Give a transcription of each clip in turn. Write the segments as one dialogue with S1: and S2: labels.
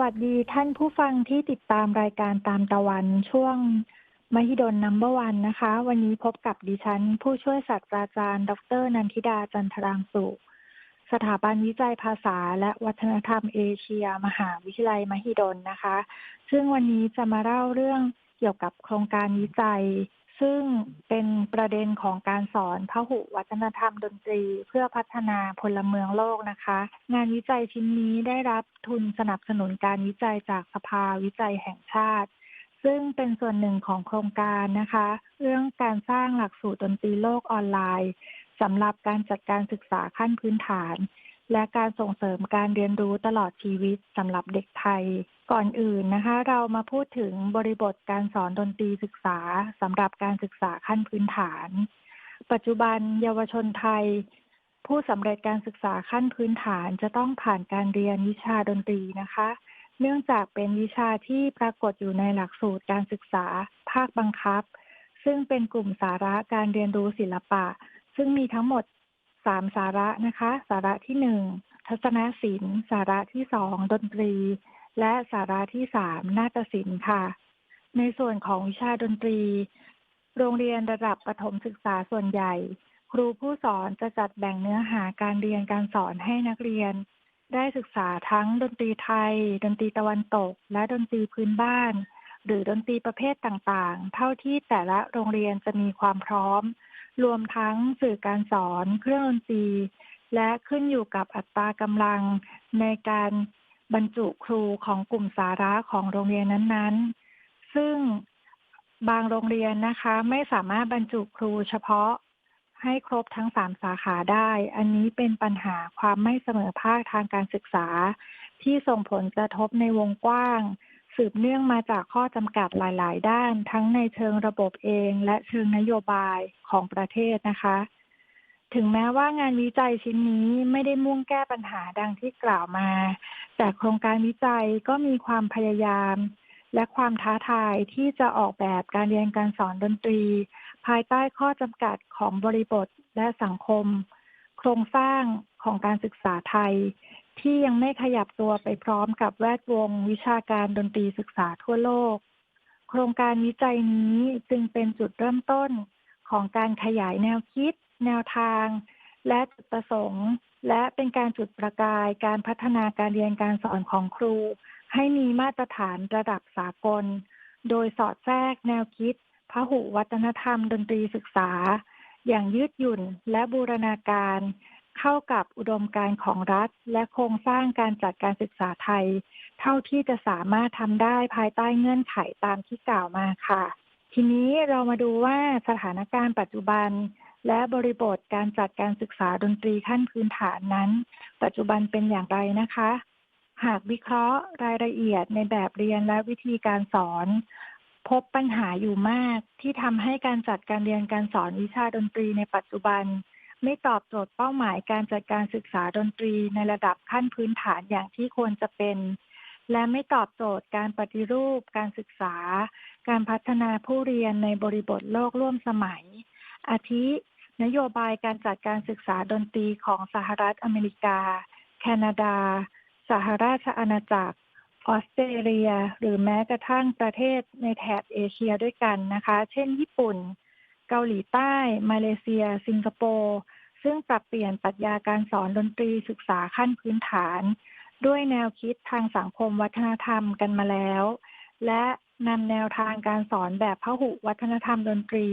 S1: สวัสดีท่านผู้ฟังที่ติดตามรายการตามตะวันช่วงมหิดลนัมเบอร์วันนะคะ วันนี้พบกับดิฉัน ผู้ช่วยศาสตราจารย์ ดร นันทิดาจันทรางสุสถาบันวิจัยภาษาและวัฒนธรรมเอเชีย มหาวิทยาลัยมหิดลนะคะ ซึ่งวันนี้จะมาเล่าเรื่องเกี่ยวกับโครงการวิจัย ซึ่งเป็นประเด็นของการสอนพหุวัฒนธรรมดนตรี เพื่อพัฒนาพลเมืองโลกนะคะ งานวิจัยชิ้นนี้ได้รับทุนสนับสนุนการวิจัยจากสภาวิจัยแห่งชาติ ซึ่งเป็นส่วนหนึ่งของโครงการนะคะ เรื่องการสร้างหลักสูตรดนตรีโลกออนไลน์สำหรับการจัดการศึกษาขั้นพื้นฐาน และการส่งเสริมการเรียนรู้ตลอดชีวิตสำหรับเด็กไทย ก่อนอื่นนะคะ เรามาพูดถึงบริบทการสอนดนตรีศึกษาสำหรับการศึกษาขั้นพื้นฐาน ปัจจุบันเยาวชนไทย ผู้สำเร็จการศึกษาขั้นพื้นฐานจะต้องผ่านการเรียนวิชาดนตรีนะคะ เนื่องจากเป็นวิชาที่ปรากฏอยู่ในหลักสูตรการศึกษาภาคบังคับ ซึ่งเป็นกลุ่มสาระการเรียนรู้ศิลปะ ซึ่งมีทั้งหมด สามสาระนะคะ สาระที่หนึ่งทัศนศิลป์ สาระที่สองดนตรี และสาระที่สามนาฏศิลป์ค่ะ ในส่วนของวิชาดนตรี โรงเรียนระดับประถมศึกษาส่วนใหญ่ ครูผู้สอนจะจัดแบ่งเนื้อหาการเรียนการสอนให้นักเรียน ได้ศึกษาทั้งดนตรีไทย ดนตรีตะวันตก และดนตรีพื้นบ้าน หรือดนตรีประเภทต่างๆ เท่าที่แต่ละโรงเรียนจะมีความพร้อม รวมทั้งสื่อการสอนเครื่องดนตรีและขึ้นอยู่กับอัตรากำลังในการบรรจุครูของกลุ่มสาระของโรงเรียนนั้นๆ ซึ่งบางโรงเรียนนะคะไม่สามารถบรรจุครูเฉพาะให้ครบทั้งสามสาขาได้ อันนี้เป็นปัญหาความไม่เสมอภาคทางการศึกษา ที่ส่งผลกระทบในวงกว้าง สืบเนื่องมาจากข้อจำกัดหลาย ๆ ด้าน ทั้งในเชิงระบบเอง และเชิงนโยบายของประเทศนะคะ ถึงแม้ว่างานวิจัยชิ้นนี้ไม่ได้มุ่งแก้ปัญหาดังที่กล่าวมา แต่โครงการวิจัยก็มีความพยายาม และความท้าทายที่จะออกแบบการเรียนการสอนดนตรี ภายใต้ข้อจำกัดของบริบทและสังคม โครงสร้างของการศึกษาไทย ที่ยังไม่ขยับตัวไปพร้อมกับแวดวงวิชาการดนตรีศึกษาทั่วโลก โครงการวิจัยนี้จึงเป็นจุดเริ่มต้นของการขยายแนวคิด แนวทาง และจุดประสงค์ และเป็นการจุดประกายการพัฒนาการเรียนการสอนของครู ให้มีมาตรฐานระดับสากล โดยสอดแทรกแนวคิดพหุวัฒนธรรมดนตรีศึกษา อย่างยืดหยุ่นและบูรณาการ เข้ากับอุดมการณ์ของรัฐ และโครงสร้างการจัดการศึกษาไทย เท่าที่จะสามารถทำได้ภายใต้เงื่อนไขตามที่กล่าวมาค่ะ ทีนี้เรามาดูว่าสถานการณ์ปัจจุบัน และบริบทการจัดการศึกษาดนตรีขั้นพื้นฐานนั้น ปัจจุบันเป็นอย่างไรนะคะ หากวิเคราะห์รายละเอียดในแบบเรียนและวิธีการสอน พบปัญหาอยู่มากที่ทำให้การจัดการเรียนการสอนวิชาดนตรีในปัจจุบัน ไม่ตอบโจทย์เป้าหมายการจัดการศึกษาดนตรีในระดับขั้นพื้นฐานอย่างที่ควรจะเป็น และไม่ตอบโจทย์การปฏิรูป การศึกษา การพัฒนาผู้เรียนในบริบทโลกร่วมสมัย อาทิ นโยบายการจัดการศึกษาดนตรีของสหรัฐอเมริกา แคนาดา สหราชอาณาจักรออสเตรเลีย หรือแม้กระทั่งประเทศในแถบเอเชียด้วยกันนะคะ เช่น ญี่ปุ่น เกาหลีใต้ มาเลเซีย สิงคโปร์ซึ่งปรับเปลี่ยนปรัชญาการสอนดนตรีศึกษาขั้นพื้นฐาน ด้วยแนวคิดทางสังคมวัฒนธรรมกันมาแล้ว และนำแนวทางการสอนแบบพหุวัฒนธรรมดนตรี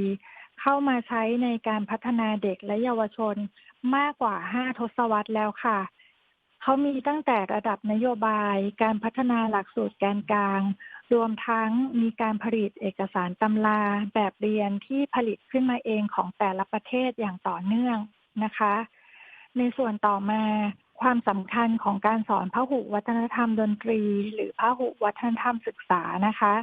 S1: เข้ามาใช้ในการพัฒนาเด็กและเยาวชนมากกว่า 5 ทศวรรษแล้วค่ะ เขามีตั้งแต่ระดับนโยบาย การพัฒนาหลักสูตรแกนกลาง รวมทั้งมีการผลิตเอกสารตำราแบบเรียนที่ผลิตขึ้นมาเองของแต่ละประเทศอย่างต่อเนื่องนะคะ ในส่วนต่อมาความสำคัญของการสอนพหุวัฒนธรรมดนตรี หรือพหุวัฒนธรรมศึกษานะคะ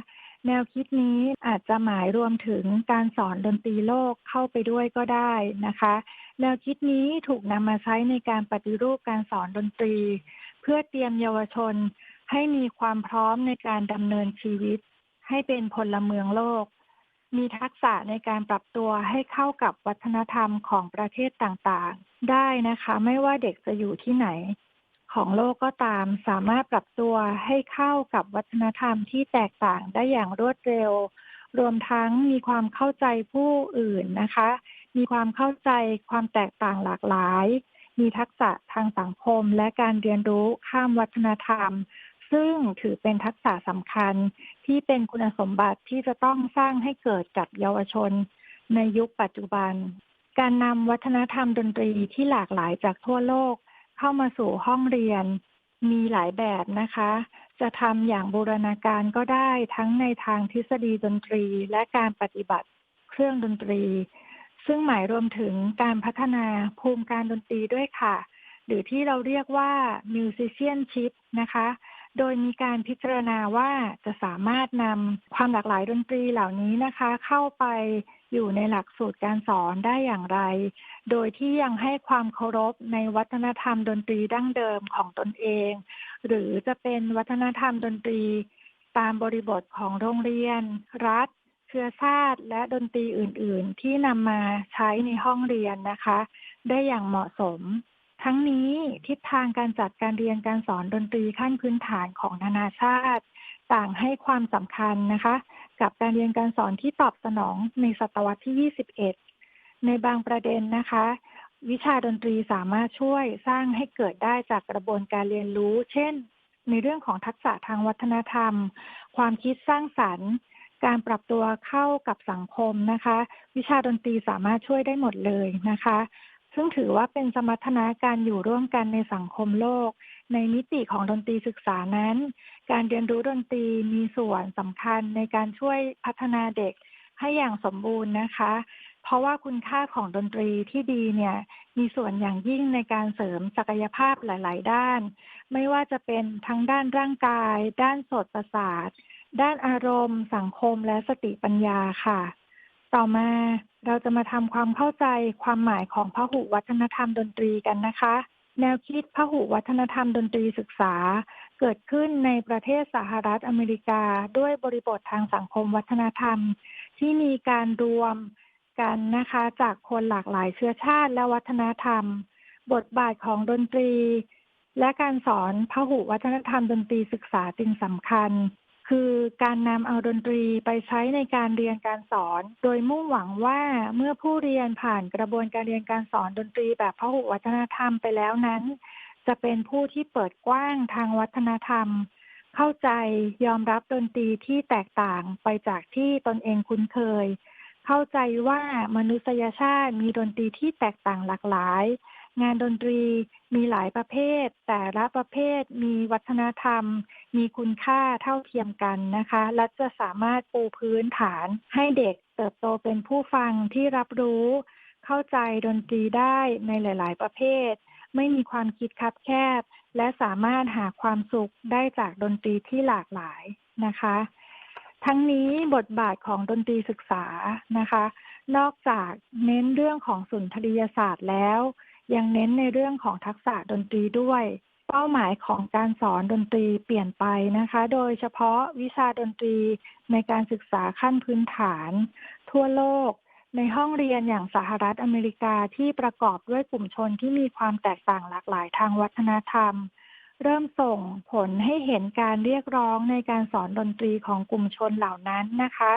S1: แนวคิดนี้อาจจะหมายรวมถึงการสอนดนตรีโลกเข้าไปด้วยก็ได้นะคะ แนวคิดนี้ถูกนำมาใช้ในการปฏิรูปการสอนดนตรี เพื่อเตรียมเยาวชน ให้มีความพร้อมในการดำเนินชีวิต ให้เป็นพลเมืองโลก มีทักษะในการปรับตัวให้เข้ากับวัฒนธรรมของประเทศต่างๆ ได้นะคะ ไม่ว่าเด็กจะอยู่ที่ไหน ของโลกก็ตามสามารถปรับตัวให้เข้ากับวัฒนธรรมที่แตกต่างได้อย่างรวดเร็ว รวมทั้งมีความเข้าใจผู้อื่นนะคะ มีความเข้าใจความแตกต่างหลากหลายมีทักษะทางสังคมและการเรียนรู้ข้ามวัฒนธรรม ซึ่งถือเป็นทักษะสำคัญที่เป็นคุณสมบัติที่จะต้องสร้างให้เกิดกับเยาวชนในยุคปัจจุบัน การนำวัฒนธรรมดนตรีที่หลากหลายจากทั่วโลกเข้ามาสู่ห้องเรียน มีหลายแบบนะคะ จะทำอย่างบูรณาการก็ได้ทั้งในทางทฤษฎีดนตรีและการปฏิบัติเครื่องดนตรี ซึ่งหมายรวมถึงการพัฒนาภูมิการดนตรีด้วยค่ะ หรือที่เราเรียกว่า musicianship นะคะ โดยมีการพิจารณาว่าจะสามารถนำความหลากหลายดนตรีเหล่านี้นะคะ เข้าไปอยู่ในหลักสูตรการสอนได้อย่างไร โดยที่ยังให้ความเคารพในวัฒนธรรมดนตรีดั้งเดิมของตนเอง หรือจะเป็นวัฒนธรรมดนตรี ตามบริบทของโรงเรียน รัฐเชื้อชาติ และดนตรีอื่น ๆ ที่นำมาใช้ในห้องเรียนนะคะ ได้อย่างเหมาะสม ทั้งนี้ทิศทางการจัดการเรียนการสอนดนตรีขั้นพื้นฐานของนานาชาติ ต่างให้ความสำคัญนะคะ กับการเรียนการสอนที่ตอบสนองในศตวรรษที่ 21 ในบางประเด็นนะคะ วิชาดนตรีสามารถช่วยสร้างให้เกิดได้จากกระบวนการเรียนรู้ เช่น ในเรื่องของทักษะทางวัฒนธรรม ความคิดสร้างสรรค์ การปรับตัวเข้ากับสังคมนะคะ วิชาดนตรีสามารถช่วยได้หมดเลยนะคะ ซึ่งถือว่าเป็นสมรรถนะการอยู่ร่วมกันในสังคมโลก ในมิติของดนตรีศึกษานั้น การเรียนรู้ดนตรีมีส่วนสำคัญในการช่วยพัฒนาเด็กให้อย่างสมบูรณ์นะคะ เพราะว่าคุณค่าของดนตรีที่ดีเนี่ย มีส่วนอย่างยิ่งในการเสริมศักยภาพหลาย ๆ ด้าน ไม่ว่าจะเป็นทั้งด้านร่างกาย ด้านสดประสาท ด้านอารมณ์ สังคมและสติปัญญาค่ะ ต่อมาเราจะมาทำความเข้าใจความหมายของพหุวัฒนธรรมดนตรีกันนะคะ แนวคิดพหุวัฒนธรรมดนตรีศึกษา เกิดขึ้นในประเทศสหรัฐอเมริกา ด้วยบริบททางสังคมวัฒนธรรม ที่มีการรวมกันนะคะจากคนหลากหลายเชื้อชาติและวัฒนธรรม บทบาทของดนตรี และการสอนพหุวัฒนธรรมดนตรีศึกษาจึงสำคัญ คือการนำเอาดนตรีไปใช้ในการเรียนการสอน โดยมุ่งหวังว่าเมื่อผู้เรียนผ่านกระบวนการเรียนการสอนดนตรีแบบพหุวัฒนธรรมไปแล้วนั้น จะเป็นผู้ที่เปิดกว้างทางวัฒนธรรม เข้าใจยอมรับดนตรีที่แตกต่างไปจากที่ตนเองคุ้นเคย เข้าใจว่ามนุษยชาติมีดนตรีที่แตกต่างหลากหลาย งานดนตรีมีหลายประเภท แต่ละประเภทมีวัฒนธรรม มีคุณค่าเท่าเทียมกันนะคะ และจะสามารถปูพื้นฐานให้เด็กเติบโตเป็นผู้ฟังที่รับรู้ เข้าใจดนตรีได้ในหลาย ๆ ประเภท ไม่มีความคิดคับแคบ และสามารถหาความสุขได้จากดนตรีที่หลากหลายนะคะ ทั้งนี้บทบาทของดนตรีศึกษานะคะ นอกจากเน้นเรื่องของสุนทรียศาสตร์แล้ว ยังเน้นในเรื่องของทักษะดนตรีด้วย เป้าหมายของการสอนดนตรีเปลี่ยนไปนะคะ โดยเฉพาะวิชาดนตรีในการศึกษาขั้นพื้นฐาน ทั่วโลกในห้องเรียนอย่างสหรัฐอเมริกาที่ประกอบด้วยกลุ่มชนที่มีความแตกต่างหลากหลายทางวัฒนธรรม เริ่มส่งผลให้เห็นการเรียกร้องในการสอนดนตรีของกลุ่มชนเหล่านั้นนะคะ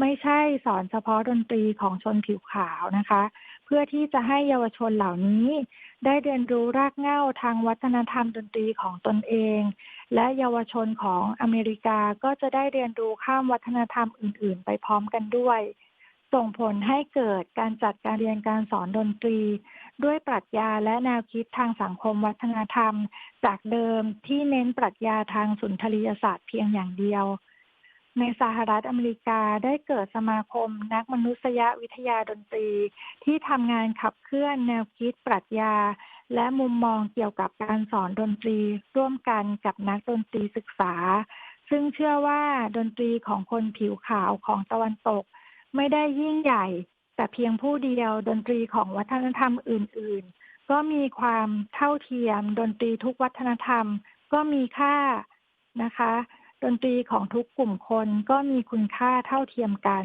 S1: ไม่ใช่สอนเฉพาะดนตรีของชนผิวขาวนะคะ พื่อที่จะให้เยาวชนเหล่านี้ ได้เรียนรู้รากเหง้าทางวัฒนธรรมดนตรีของตนเอง และเยาวชนของอเมริกาก็จะได้เรียนรู้ข้ามวัฒนธรรมอื่น ๆ ไปพร้อมกันด้วย ส่งผลให้เกิดการจัดการเรียนการสอนดนตรี ด้วยปรัชญาและแนวคิดทางสังคมวัฒนธรรม จากเดิมที่เน้นปรัชญาทางสุนทรียศาสตร์เพียงอย่างเดียว ในสหรัฐอเมริกาได้เกิดสมาคมนักมนุษยวิทยาดนตรี ที่ทำงานขับเคลื่อนแนวคิดปรัชญา และมุมมองเกี่ยวกับการสอนดนตรี ร่วมกันกับนักดนตรีศึกษา ซึ่งเชื่อว่าดนตรีของคนผิวขาวของตะวันตก ไม่ได้ยิ่งใหญ่ แต่เพียงผู้เดียวดนตรีของวัฒนธรรมอื่น ๆ ก็มีความเท่าเทียม ดนตรีทุกวัฒนธรรมก็มีค่านะคะ ดนตรีของทุกกลุ่มคนก็มีคุณค่าเท่าเทียมกัน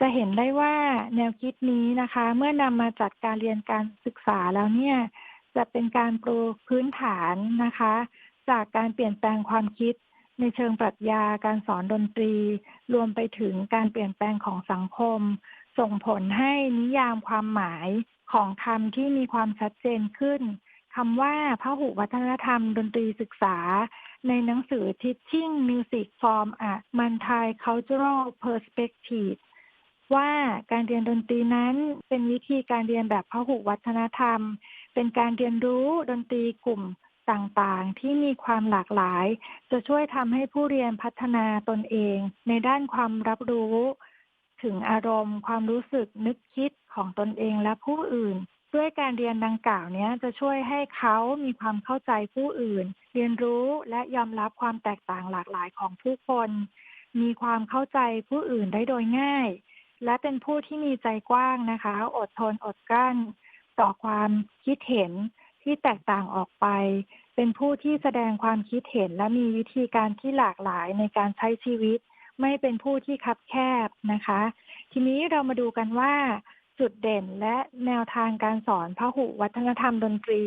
S1: จะเห็นได้ว่าแนวคิดนี้นะคะ เมื่อนำมาจัดการเรียนการศึกษาแล้วเนี่ย จะเป็นการปูพื้นฐานนะคะ จากการเปลี่ยนแปลงความคิดในเชิงปรัชญาการสอนดนตรี รวมไปถึงการเปลี่ยนแปลงของสังคม ส่งผลให้นิยามความหมายของคำที่มีความชัดเจนขึ้น คำว่าพหุวัฒนธรรมดนตรีศึกษา ในหนังสือ Teaching Music from a Multicultural Perspective ว่าการเรียนดนตรีนั้นเป็นวิธีการเรียนแบบพหุวัฒนธรรม เป็นการเรียนรู้ดนตรีกลุ่มต่างๆ ที่มีความหลากหลาย จะช่วยทำให้ผู้เรียนพัฒนาตนเอง ในด้านความรับรู้ ถึงอารมณ์ ความรู้สึกนึกคิดของตนเองและผู้อื่น ด้วยการเรียนดังกล่าวนี้จะช่วยให้เขามีความเข้าใจผู้อื่น เรียนรู้และยอมรับความแตกต่างหลากหลายของผู้คน มีความเข้าใจผู้อื่นได้โดยง่าย และเป็นผู้ที่มีใจกว้างนะคะ อดทนอดกลั้น ต่อความคิดเห็นที่แตกต่างออกไป เป็นผู้ที่แสดงความคิดเห็นและมีวิธีการที่หลากหลายในการใช้ชีวิต ไม่เป็นผู้ที่คับแคบนะคะ ทีนี้เรามาดูกันว่า จุดเด่นและแนวทางการสอนพหุวัฒนธรรมดนตรี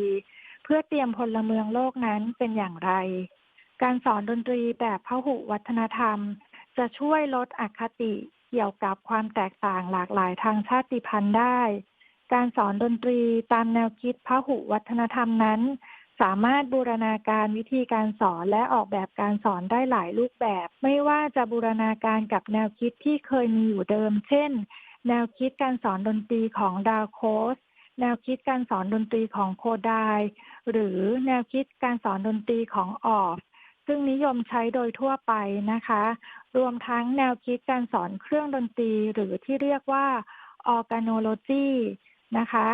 S1: เพื่อเตรียมพลเมืองโลกนั้นเป็นอย่างไร การสอนดนตรีแบบพหุวัฒนธรรม จะช่วยลดอคติเกี่ยวกับความแตกต่างหลากหลายทางชาติพันธุ์ได้ การสอนดนตรีตามแนวคิดพหุวัฒนธรรมนั้น สามารถบูรณาการวิธีการสอนและออกแบบการสอนได้หลายรูปแบบ ไม่ว่าจะบูรณาการกับแนวคิดที่เคยมีอยู่เดิม เช่น แนวคิดการสอนดนตรีของดาวโคส แนวคิดการสอนดนตรีของโคดาย หรือแนวคิดการสอนดนตรีของออฟ ซึ่งนิยมใช้โดยทั่วไปนะคะ รวมทั้งแนวคิดการสอนเครื่องดนตรี หรือที่เรียกว่า organology นะคะ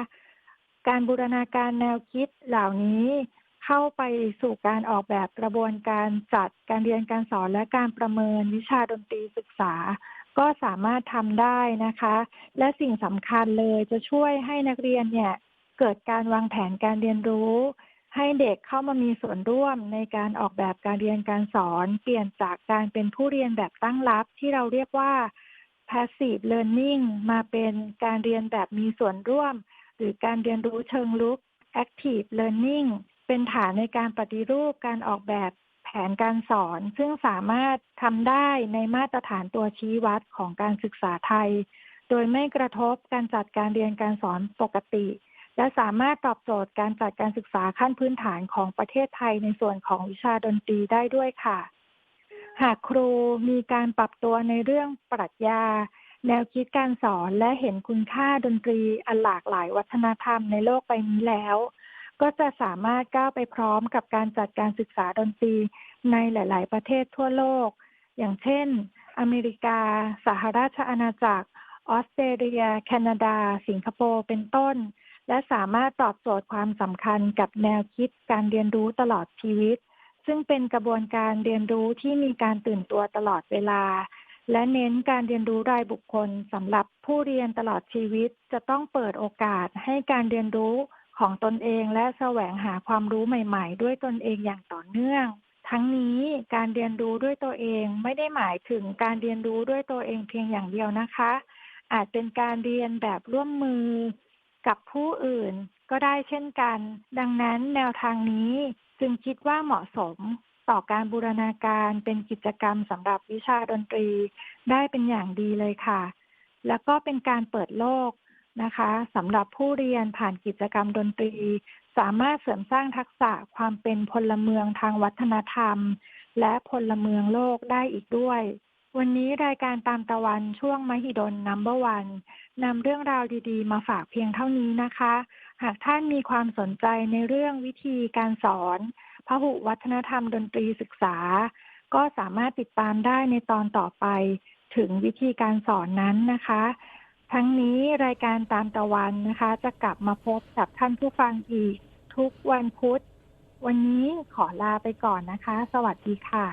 S1: การบูรณาการแนวคิดเหล่านี้เข้าไปสู่การออกแบบกระบวนการจัดการเรียนการสอนและการประเมินวิชาดนตรีศึกษา ก็สามารถทำได้นะคะ และสิ่งสำคัญเลยจะช่วยให้นักเรียนเนี่ยเกิดการวางแผนการเรียนรู้ ให้เด็กเข้ามามีส่วนร่วมในการออกแบบการเรียนการสอน เปลี่ยนจากการเป็นผู้เรียนแบบตั้งรับ ที่เราเรียกว่า passive learning มาเป็นการเรียนแบบมีส่วนร่วม หรือการเรียนรู้เชิงลุก active learning เป็นฐานในการปฏิรูปการออกแบบ แผนการสอนซึ่งสามารถทำได้ในมาตรฐานตัวชี้วัดของการศึกษาไทย โดยไม่กระทบการจัดการเรียนการสอนปกติ และสามารถตอบโจทย์การจัดการศึกษาขั้นพื้นฐานของประเทศไทยในส่วนของวิชาดนตรีได้ด้วยค่ะ หากครูมีการปรับตัวในเรื่องปรัชญา แนวคิดการสอนและเห็นคุณค่าดนตรีอันหลากหลายวัฒนธรรมในโลกใบนี้แล้ว ก็จะสามารถก้าวไปพร้อมกับการจัดการศึกษาดนตรีในหลาย ๆ ประเทศทั่วโลก อย่างเช่น อเมริกา สหราชอาณาจักร ออสเตรเลีย แคนาดา สิงคโปร์เป็นต้น และสามารถตอบโจทย์ความสำคัญกับแนวคิดการเรียนรู้ตลอดชีวิต ซึ่งเป็นกระบวนการเรียนรู้ที่มีการตื่นตัวตลอดเวลา และเน้นการเรียนรู้รายบุคคลสำหรับผู้เรียนตลอดชีวิต จะต้องเปิดโอกาสให้การเรียนรู้ ของตนเองและแสวงหาความรู้ใหม่ ๆ ด้วยตนเองอย่างต่อเนื่อง ทั้งนี้การเรียนรู้ด้วยตัวเองไม่ได้หมายถึงการเรียนรู้ด้วยตัวเองเพียงอย่างเดียวนะคะ อาจเป็นการเรียนแบบร่วมมือกับผู้อื่นก็ได้เช่นกัน ดังนั้นแนวทางนี้จึงคิดว่าเหมาะสมต่อการบูรณาการเป็นกิจกรรมสำหรับวิชาดนตรีได้เป็นอย่างดีเลยค่ะ แล้วก็เป็นการเปิดโลก นะคะสำหรับผู้เรียนผ่านกิจกรรมดนตรี สามารถเสริมสร้างทักษะความเป็นพลเมืองทางวัฒนธรรม และพลเมืองโลกได้อีกด้วย วันนี้รายการตามตะวันช่วงมหิดลนัมเบอร์วันนำเรื่องราวดีๆ มาฝากเพียงเท่านี้นะคะ หากท่านมีความสนใจในเรื่องวิธีการสอนพหุวัฒนธรรมดนตรีศึกษา ก็สามารถติดตามได้ในตอนต่อไปถึงวิธีการสอนนั้นนะคะ ทั้งนี้รายการตามตะวันนะคะ จะกลับมาพบกับท่านผู้ฟังอีก ทุกวันพุธ วันนี้ขอลาไปก่อนนะคะ สวัสดีค่ะ